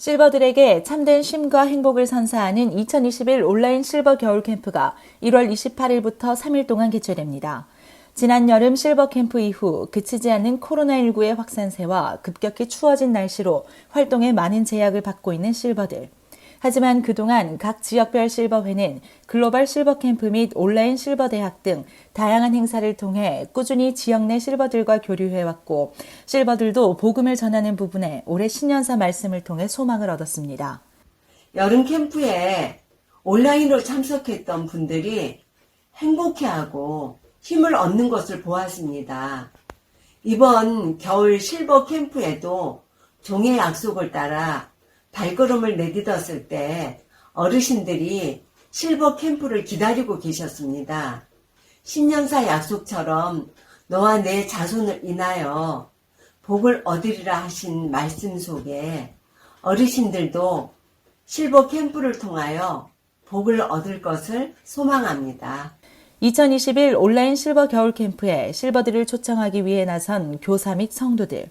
실버들에게 참된 쉼과 행복을 선사하는 2021 온라인 실버 겨울 캠프가 1월 28일부터 3일 동안 개최됩니다. 지난 여름 실버 캠프 이후 그치지 않는 코로나19의 확산세와 급격히 추워진 날씨로 활동에 많은 제약을 받고 있는 실버들. 하지만 그동안 각 지역별 실버회는 글로벌 실버 캠프 및 온라인 실버 대학 등 다양한 행사를 통해 꾸준히 지역 내 실버들과 교류해왔고 실버들도 복음을 전하는 부분에 올해 신년사 말씀을 통해 소망을 얻었습니다. 여름 캠프에 온라인으로 참석했던 분들이 행복해하고 힘을 얻는 것을 보았습니다. 이번 겨울 실버 캠프에도 종의 약속을 따라 발걸음을 내딛었을 때 어르신들이 실버 캠프를 기다리고 계셨습니다. 신년사 약속처럼 너와 내 자손을 인하여 복을 얻으리라 하신 말씀 속에 어르신들도 실버 캠프를 통하여 복을 얻을 것을 소망합니다. 2021 온라인 실버 겨울 캠프에 실버들을 초청하기 위해 나선 교사 및 성도들.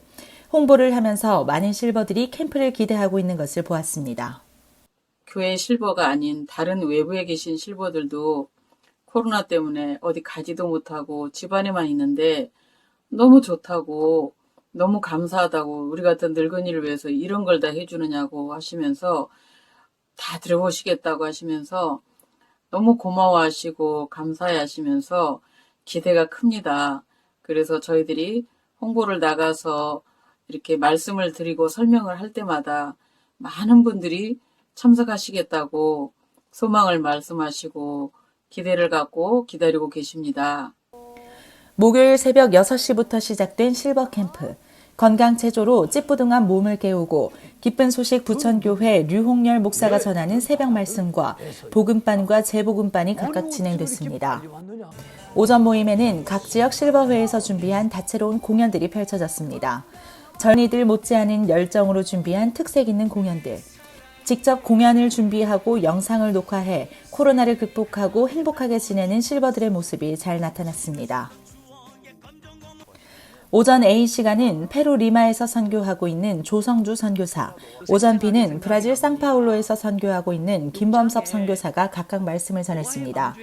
홍보를 하면서 많은 실버들이 캠프를 기대하고 있는 것을 보았습니다. 교회 실버가 아닌 다른 외부에 계신 실버들도 코로나 때문에 어디 가지도 못하고 집안에만 있는데 너무 좋다고 너무 감사하다고 우리 같은 늙은이를 위해서 이런 걸 다 해주느냐고 하시면서 다 들어보시겠다고 하시면서 너무 고마워하시고 감사해 하시면서 기대가 큽니다. 그래서 저희들이 홍보를 나가서 이렇게 말씀을 드리고 설명을 할 때마다 많은 분들이 참석하시겠다고 소망을 말씀하시고 기대를 갖고 기다리고 계십니다. 목요일 새벽 6시부터 시작된 실버 캠프. 건강 체조로 찌뿌둥한 몸을 깨우고 기쁜 소식 부천교회 류홍열 목사가 전하는 새벽 말씀과 복음반과 재복음반이 각각 진행됐습니다. 오전 모임에는 각 지역 실버회에서 준비한 다채로운 공연들이 펼쳐졌습니다. 전이들 못지않은 열정으로 준비한 특색 있는 공연들. 직접 공연을 준비하고 영상을 녹화해 코로나를 극복하고 행복하게 지내는 실버들의 모습이 잘 나타났습니다. 오전 A 시간은 페루 리마에서 선교하고 있는 조성주 선교사, 오전 B는 브라질 상파울로에서 선교하고 있는 김범섭 선교사가 각각 말씀을 전했습니다.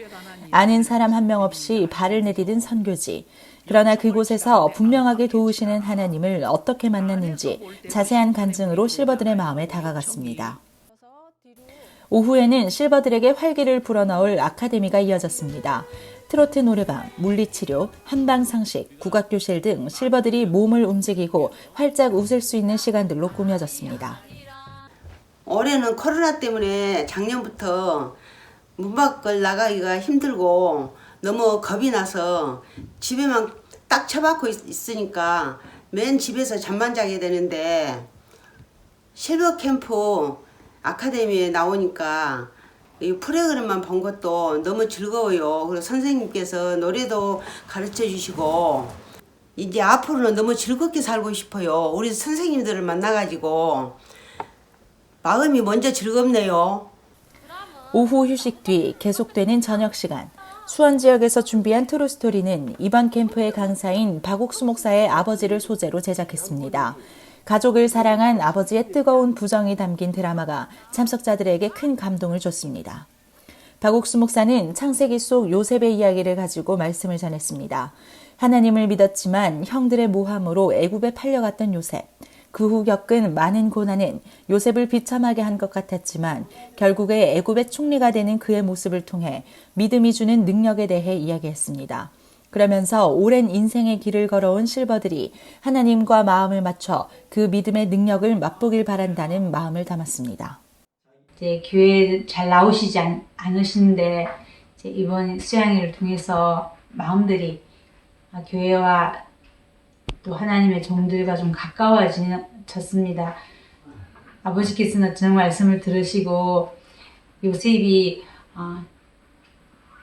아는 사람 한 명 없이 발을 내디딘 선교지. 그러나 그곳에서 분명하게 도우시는 하나님을 어떻게 만났는지 자세한 간증으로 실버들의 마음에 다가갔습니다. 오후에는 실버들에게 활기를 불어넣을 아카데미가 이어졌습니다. 트로트 노래방, 물리치료, 한방상식, 국악교실 등 실버들이 몸을 움직이고 활짝 웃을 수 있는 시간들로 꾸며졌습니다. 올해는 코로나 때문에 작년부터 문 밖을 나가기가 힘들고 너무 겁이 나서 집에만 딱 처박고 있- 있으니까 맨 집에서 잠만 자게 되는데 실버 캠프 아카데미에 나오니까 이 프로그램만 본 것도 너무 즐거워요. 그리고 선생님께서 노래도 가르쳐 주시고 이제 앞으로는 너무 즐겁게 살고 싶어요. 우리 선생님들을 만나가지고 마음이 먼저 즐겁네요. 오후 휴식 뒤 계속되는 저녁 시간. 수원 지역에서 준비한 트루 스토리는 이번 캠프의 강사인 박옥수 목사의 아버지를 소재로 제작했습니다. 가족을 사랑한 아버지의 뜨거운 부정이 담긴 드라마가 참석자들에게 큰 감동을 줬습니다. 박옥수 목사는 창세기 속 요셉의 이야기를 가지고 말씀을 전했습니다. 하나님을 믿었지만 형들의 모함으로 애굽에 팔려갔던 요셉. 그 후 겪은 많은 고난은 요셉을 비참하게 한 것 같았지만 결국에 애굽의 총리가 되는 그의 모습을 통해 믿음이 주는 능력에 대해 이야기했습니다. 그러면서 오랜 인생의 길을 걸어온 실버들이 하나님과 마음을 맞춰 그 믿음의 능력을 맛보길 바란다는 마음을 담았습니다. 이제 교회 잘 나오시지 않, 이제 이번 수양회를 통해서 마음들이 아, 교회와 또 하나님의 종들과 좀 가까워 졌습니다. 아버지께서는 저 말씀을 들으시고 요셉이 어,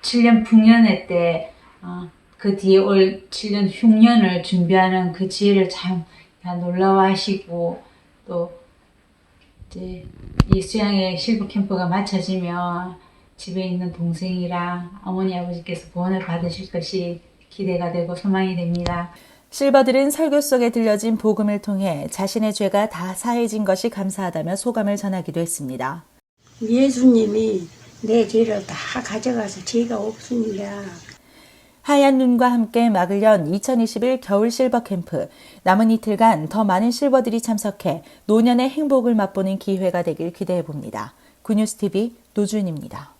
7년 풍년회 때 어, 그 뒤에 올 7년 흉년을 준비하는 그 지혜를 참 놀라워하시고 또 이제 이 수양의 실버 캠프가 마쳐지면 집에 있는 동생이랑 어머니 아버지께서 구원을 받으실 것이 기대가 되고 소망이 됩니다. 실버들은 설교 속에 들려진 복음을 통해 자신의 죄가 다 사해진 것이 감사하다며 소감을 전하기도 했습니다. 예수님이 내 죄를 다 가져가서 죄가 없습니다. 하얀 눈과 함께 막을 연 2021 겨울 실버 캠프. 남은 이틀간 더 많은 실버들이 참석해 노년의 행복을 맛보는 기회가 되길 기대해 봅니다. 구뉴스TV 노주은입니다.